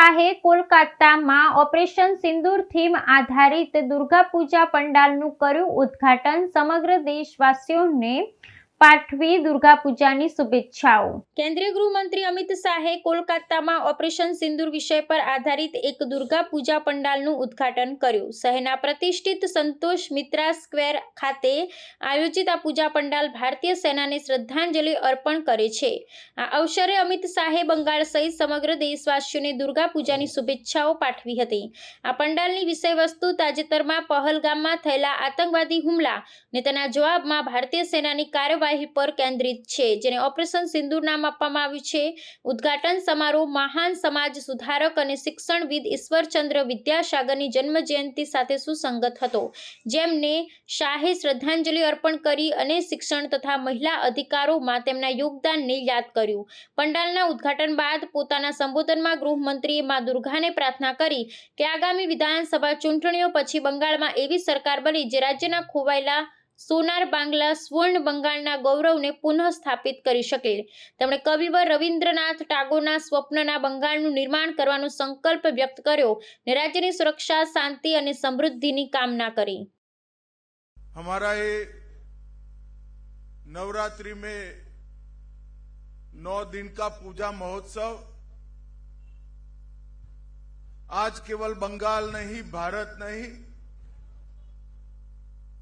શાહે કોલકાતામાં ઓપરેશન સિંદૂર થીમ આધારિત દુર્ગા પૂજા પંડાલનું કર્યું ઉદ્ઘાટન સમગ્ર દેશવાસીઓને પાઠવી દુર્ગા પૂજાની શુભેચ્છાઓ. કેન્દ્રીય ગૃહમંત્રી અમિત શાહે કોલકાતામાં ઓપરેશન સિંદૂર વિષય પર આધારિત એક દુર્ગા પૂજા પંડાલનું ઉદ્ઘાટન કર્યું. શહેરના પ્રતિષ્ઠિત સંતોષ મિત્રા સ્ક્વેર ખાતે આયોજિત આ પૂજા પંડાલ ભારતીય સેનાને શ્રદ્ધાંજલિ અર્પણ કરે છે. આ અવસરે અમિત શાહે બંગાળ સહિત સમગ્ર દેશવાસીઓને દુર્ગા પૂજાની શુભેચ્છાઓ પાઠવી હતી. આ પંડાલની વિષયવસ્તુ તાજેતરમાં પહલગામમાં થયેલા આતંકવાદી હુમલા અને તેના જવાબમાં ભારતીય સેનાની કાર્યવાહી પર કેન્દ્રિત છે, જેને ઓપરેશન સિંદૂર નામ આપવામાં આવ્યું છે. ઉદ્ઘાટન સમારોહ મહાન સમાજ સુધારક અને શિક્ષણવિદ ઈશ્વરચંદ્ર વિદ્યાસાગરની જન્મ જયંતિ સાથે સુસંગત હતો, જેમને શાહે શ્રદ્ધાંજલિ અર્પણ કરી અને શિક્ષણ તથા મહિલા અધિકારોમાં તેમના યોગદાનને યાદ કર્યું. પંડાલના ઉદ્ઘાટન બાદ પોતાના સંબોધનમાં ગૃહમંત્રીએ મા દુર્ગાને પ્રાર્થના કરી કે આગામી વિધાનસભા ચૂંટણીઓ પછી બંગાળમાં એવી સરકાર બની, જે રાજ્યના ખોવાયેલા સોનાર બાંગ્લા સ્વર્ણ બંગાળના ગૌરવને પુનઃ સ્થાપિત કરી શકે તેમણે કવિવર રવિન્દ્રનાથ ટાગોરના સ્વપ્નના બંગાળનું નિર્માણ કરવાનો સંકલ્પ વ્યક્ત કર્યો અને રાજ્યની સુરક્ષા શાંતિ અને સમૃદ્ધિની કામના કરી हमारा ये नवरात्रि में नौ दिन का पूजा महोत्सव आज केवल बंगाल नहीं भारत नहीं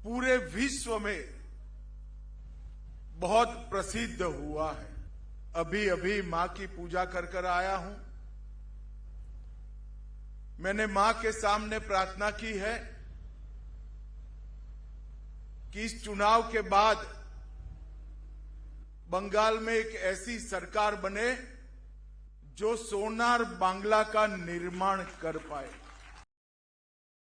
पूरे विश्व में बहुत प्रसिद्ध हुआ है। अभी अभी माँ की पूजा कर कर आया हूँ। मैंने माँ के सामने प्रार्थना की है कि इस चुनाव के बाद बंगाल में एक ऐसी सरकार बने जो सोनार बांग्ला का निर्माण कर पाए।